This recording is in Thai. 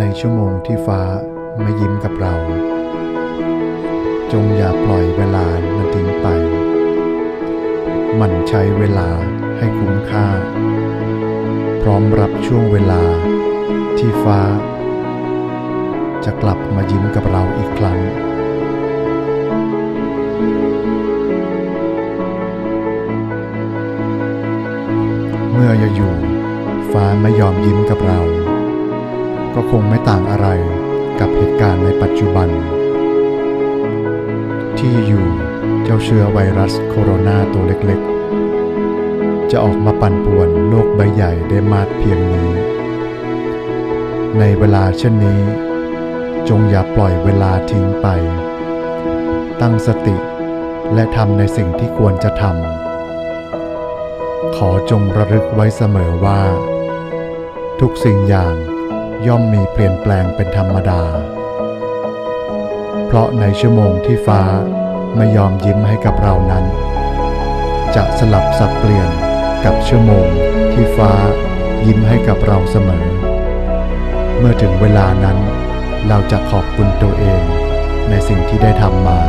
ในชั่วโมงที่ฟ้าไม่ยิ้มกับเรา จงอย่าปล่อยเวลามันทิ้งไปหมันใช้เวลาให้คุ้มค่า พร้อมรับช่วงเวลาที่ฟ้า จะกลับมายิ้มกับเราอีกครั้งเมื่ออยู่ ฟ้าไม่ยอมยิ้มกับเรา ก็คงไม่ต่างอะไรกับเหตุการณ์ในปัจจุบัน ที่อยู่เจ้าเชื้อไวรัสโคโรนาตัวเล็กๆ จะออกมาปั่นป่วนโลกใบใหญ่ได้มากเพียงนี้ ในเวลาเช่นนี้ จงอย่าปล่อยเวลาทิ้งไป ตั้งสติและทำในสิ่งที่ควรจะทำ ขอจงระลึกไว้เสมอว่า ทุกสิ่งอย่าง ย่อมมีเปลี่ยนแปลงเป็นธรรมดา เพราะในชั่วโมงที่ฟ้าไม่ยอมยิ้มให้กับเรานั้น จะสลับสับเปลี่ยนกับชั่วโมงที่ฟ้ายิ้มให้กับเราเสมอ เมื่อถึงเวลานั้นเราจะขอบคุณตัวเองในสิ่งที่ได้ทำมา